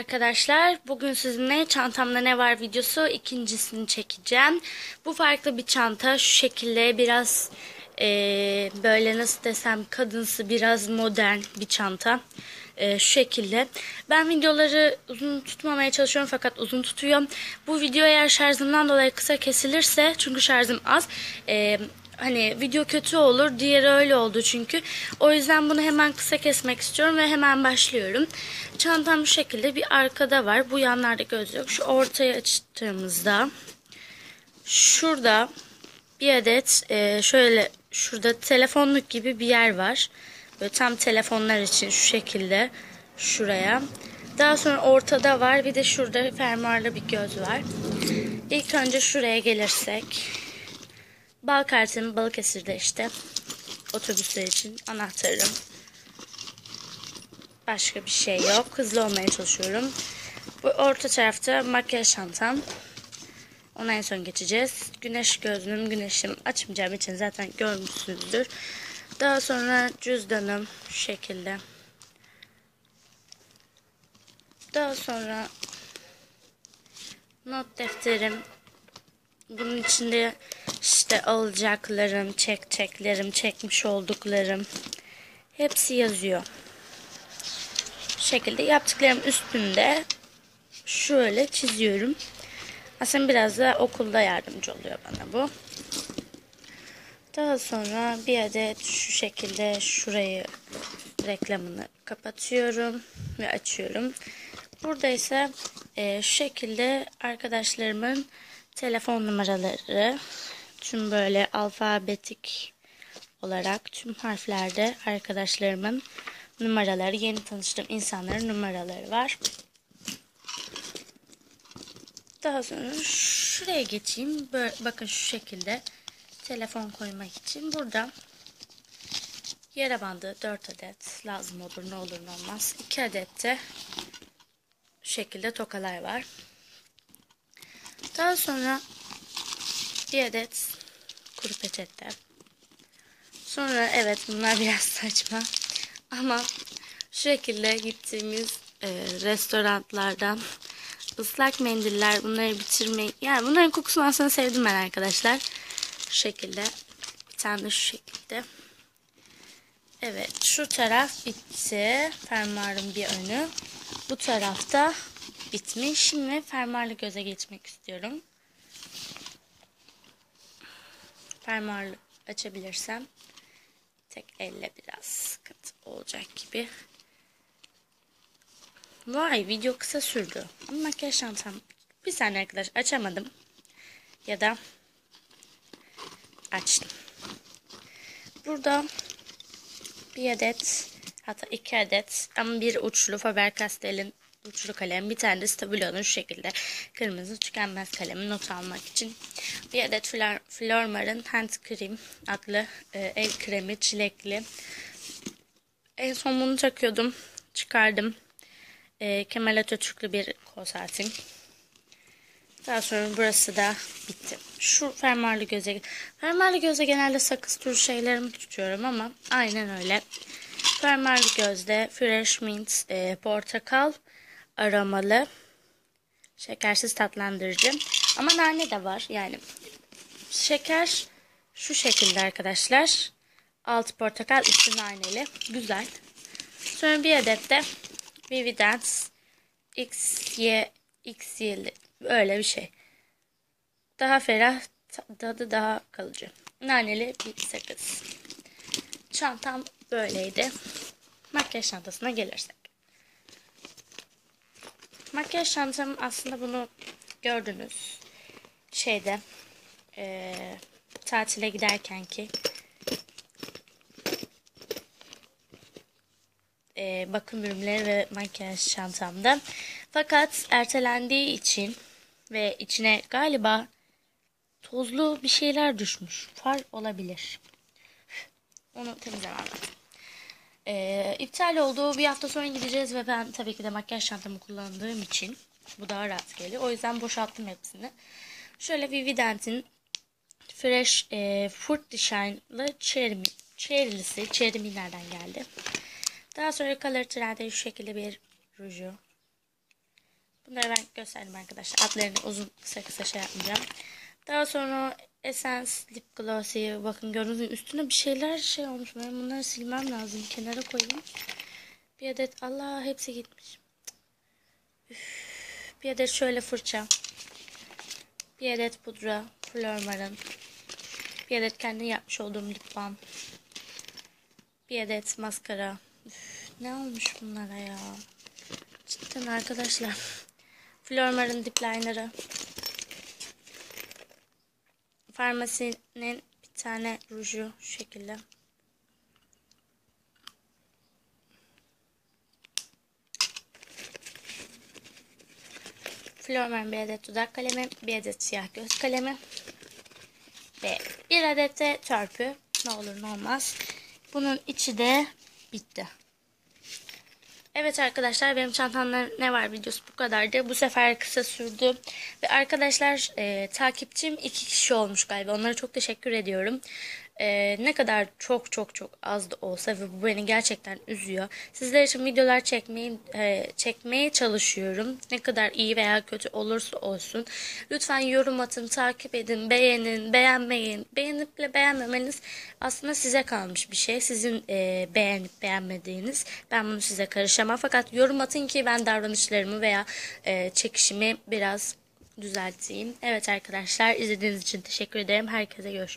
Arkadaşlar bugün sizinle çantamda ne var videosu ikincisini çekeceğim. Bu farklı bir çanta şu şekilde biraz eee, böyle nasıl desem kadınsı biraz modern bir çanta. Eee, şu şekilde. Ben videoları uzun tutmamaya çalışıyorum fakat uzun tutuyorum. Bu video eğer şarjımdan dolayı kısa kesilirse çünkü şarjım az. eee, hani video kötü olur. Diğeri öyle oldu çünkü. O yüzden bunu hemen kısa kesmek istiyorum ve hemen başlıyorum. Çantam bu şekilde bir arkada var. Bu yanlarda göz yok. Şu ortaya açtığımızda şurada bir adet e, şöyle şurada telefonluk gibi bir yer var. Böyle tam telefonlar için şu şekilde şuraya. Daha sonra ortada var. Bir de şurada fermuarlı bir göz var. İlk önce şuraya gelirsek. Bal kartım Balıkesir'de işte. Otobüsler için anahtarım. Başka bir şey yok. Hızlı olmaya çalışıyorum. Bu orta tarafta makyaj çantam. Ona en son geçeceğiz. Güneş gözlüğüm, güneşim açmayacağım için zaten görmüşsünüzdür. Daha sonra cüzdanım şu şekilde. Daha sonra not defterim. Bunun içinde işte alacaklarım, çekeceklerim, çekmiş olduklarım hepsi yazıyor. Şu şekilde yaptıklarım üstünde şöyle çiziyorum. Aslında biraz da okulda yardımcı oluyor bana bu. Daha sonra bir adet şu şekilde şurayı reklamını kapatıyorum ve açıyorum. Burada ise e, şu şekilde arkadaşlarımın telefon numaraları tüm böyle alfabetik olarak tüm harflerde arkadaşlarımın numaraları, yeni tanıştığım insanların numaraları var. Daha sonra şuraya geçeyim. Böyle, bakın şu şekilde telefon koymak için. Burada yara bandı 4 adet lazım olur ne olur ne olmaz. 2 adet de şu şekilde tokalar var. Daha sonra bir adet kuru peçete. Sonra evet bunlar biraz saçma. Ama şu şekilde gittiğimiz e, restoranlardan ıslak mendiller bunları bitirmeyi yani bunların kokusunu aslında sevdim ben arkadaşlar. Şu şekilde bir tane de şu şekilde. Evet şu taraf bitti. Fermuarın bir önü. Bu tarafta bitmiş. Şimdi fermuarlı göze geçmek istiyorum. Fermuarlı açabilirsem tek elle biraz sıkıntı olacak gibi. Vay video kısa sürdü. Ama makyaj çantam bir saniye arkadaş açamadım. Ya da açtım. Burada bir adet hatta iki adet ama bir uçlu Faber-Castell'in uçlu kalem bir tane de Stabilo'nun şu şekilde kırmızı tükenmez kalemi not almak için bir adet Flor Flormar'ın Hand Cream adlı e, el kremi çilekli en son bunu takıyordum çıkardım e, Kemal Atatürk'lü bir kol daha sonra burası da bitti. Şu fermuarlı göze fermuarlı göze genelde sakız türü şeylerimi tutuyorum ama aynen öyle. Fermuarlı gözde Fresh Mint e, portakal aromalı şekersiz tatlandırıcı. Ama nane de var. Yani şeker şu şekilde arkadaşlar. Altı portakal, üstü naneli. Güzel. Sonra bir adet de Vividance XY XY'li öyle bir şey. Daha ferah, tadı daha kalıcı. Naneli bir sakız. Çantam böyleydi. Makyaj çantasına gelirsek. Makyaj çantam aslında bunu gördünüz. Şeyde e, tatile giderken ki e, bakım ürünleri ve makyaj çantamda. Fakat ertelendiği için ve içine galiba tozlu bir şeyler düşmüş. Far olabilir. Onu temizlemem lazım. Ee, iptal olduğu bir hafta sonra gideceğiz ve ben tabii ki de makyaj çantamı kullandığım için bu daha rahat geliyor. O yüzden boşalttım hepsini. Şöyle Vivident'in Fresh e, Fruit Designer'lı Cherry, Cherry'lisi. Cherry nereden geldi? Daha sonra Color Trend'e şu şekilde bir ruju. Bunları ben gösterdim arkadaşlar. Adlarını uzun kısa kısa şey yapmayacağım. Daha sonra Essence Lip Glossy. Bakın gördüğünüz gibi üstüne bir şeyler şey olmuş. Ben bunları silmem lazım. Kenara koyayım. Bir adet Allah hepsi gitmiş. Üf. Bir adet şöyle fırça. Bir adet pudra. Flormar'ın. Bir adet kendi yapmış olduğum lip balm. Bir adet maskara. Üf, ne olmuş bunlara ya? Cidden arkadaşlar. Flormar'ın dip liner'ı. Farmasinin bir tane ruju şu şekilde. Flormar'ın bir adet dudak kalemi, bir adet siyah göz kalemi ve bir adet de törpü. Ne olur ne olmaz. Bunun içi de bitti. Evet arkadaşlar benim çantamda ne var videosu bu kadardı. Bu sefer kısa sürdü. Ve arkadaşlar e, takipçim iki kişi olmuş galiba. Onlara çok teşekkür ediyorum. E, ne kadar çok çok çok az da olsa ve bu beni gerçekten üzüyor. Sizler için videolar çekmeyi, e, çekmeye çalışıyorum. Ne kadar iyi veya kötü olursa olsun. Lütfen yorum atın, takip edin, beğenin, beğenmeyin. Beğenip beğenmemeniz aslında size kalmış bir şey. Sizin e, beğenip beğenmediğiniz. Ben bunu size karışamam. Fakat yorum atın ki ben davranışlarımı veya e, çekişimi biraz düzelteyim. Evet arkadaşlar izlediğiniz için teşekkür ederim. Herkese görüşürüz.